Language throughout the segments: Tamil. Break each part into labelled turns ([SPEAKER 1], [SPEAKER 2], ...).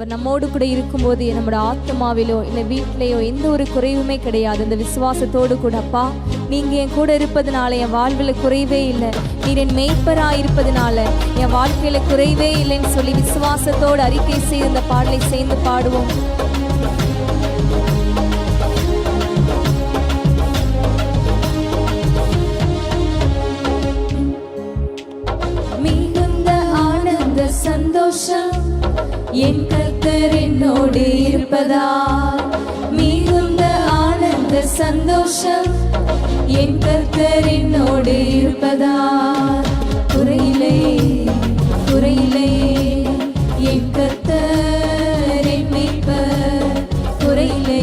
[SPEAKER 1] அவர் நம்மோடு கூட இருக்கும்போது நம்மளோட ஆத்மாவிலோ இல்லை வீட்டிலேயோ எந்த ஒரு குறைவுமே கிடையாது. அந்த விசுவாசத்தோடு கூட அப்பா நீங்கள் என் கூட இருப்பதுனால என் வாழ்வில் குறைவே இல்லை. நீர் என் மெய்ப்பராக இருப்பதனால என் வாழ்க்கையில் குறைவே இல்லைன்னு சொல்லி விசுவாசத்தோடு அறிக்கை செய்து இந்த பாடலை சேர்ந்து பாடுவோம். சந்தோஷம் என் கர்த்தர் என்னோடு இருப்பதா மிகுந்த ஆனந்த சந்தோஷம் என் கர்த்தர் என்னோடு இருப்பதா குறையிலே குறையிலே என் கர்த்தர் என் மீட்பர். குறையிலே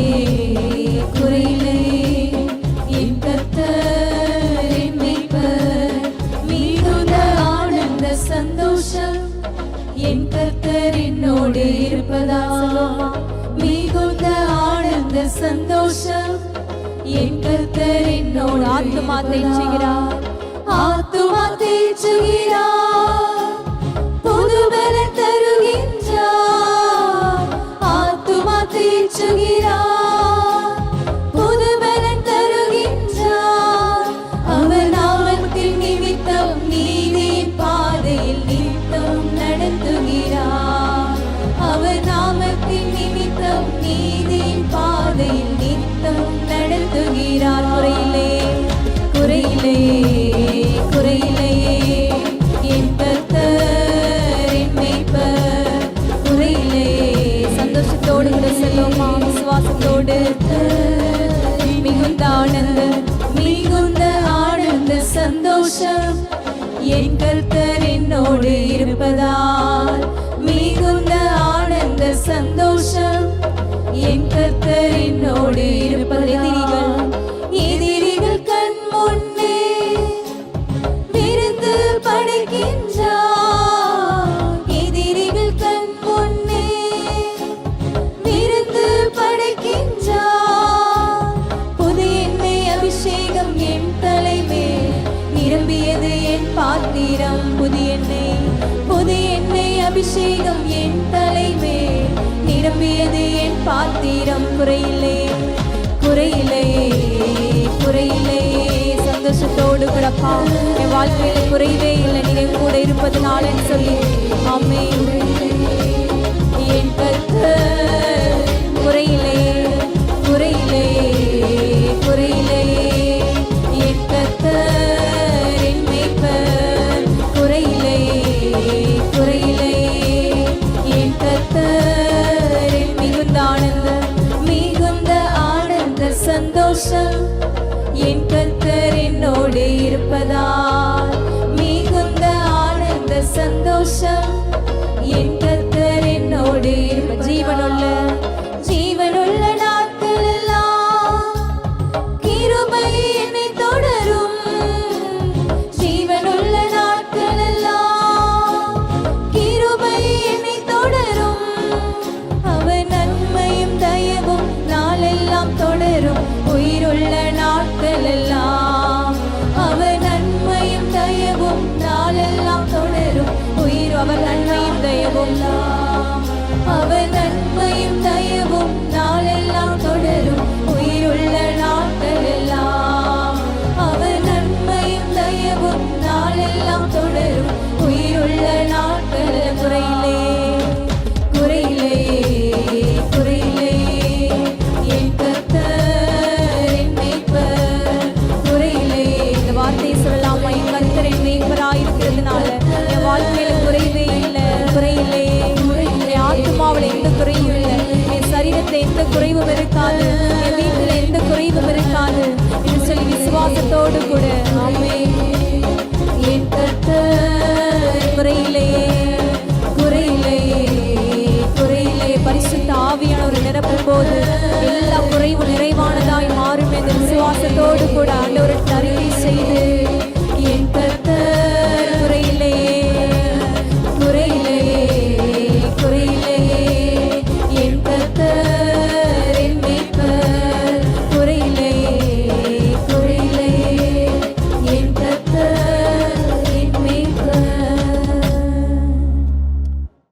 [SPEAKER 1] என் கர்த்தர் என்னோடு இருப்பதா? மிகுந்த ஆனந்த சந்தோஷம் என் கர்த்தர் என்னோடு ஆத்துமா தேய்ச்சுகிறார் ஆத்துமா தேய்ச்சுகிறார் புது பலன் தருகின்றார். ஆத்துமா தேய்ச்சுகிறார் கர்த்தர் என்னோடு இருப்பதால் மிகுந்த ஆனந்த சந்தோஷம் என் கர்த்தர் என்னோடு இருப்பது பாத்திரம் புது எண்ணெய் புது எண்ணெய் அபிஷேகம் என் தலைமே. நிரம்பியது என் பாத்திரம் குறையிலே குறையிலே குறையிலே சந்தோஷத்தோடு கிடப்பா. என் வாழ்க்கையில குறைவே இல்லை நீங்க என் கூட இருப்பதனாலன்னு சொல்லி. ஆமே சந்தோஷம் என் கத்தர் என்னோடு இருப்பதா? நிரப்பும் போது எல்லா குறைவு நிறைவானதாய் மாறும் என்ற விசுவாசத்தோடு கூட ஆண்டவர்கிட்ட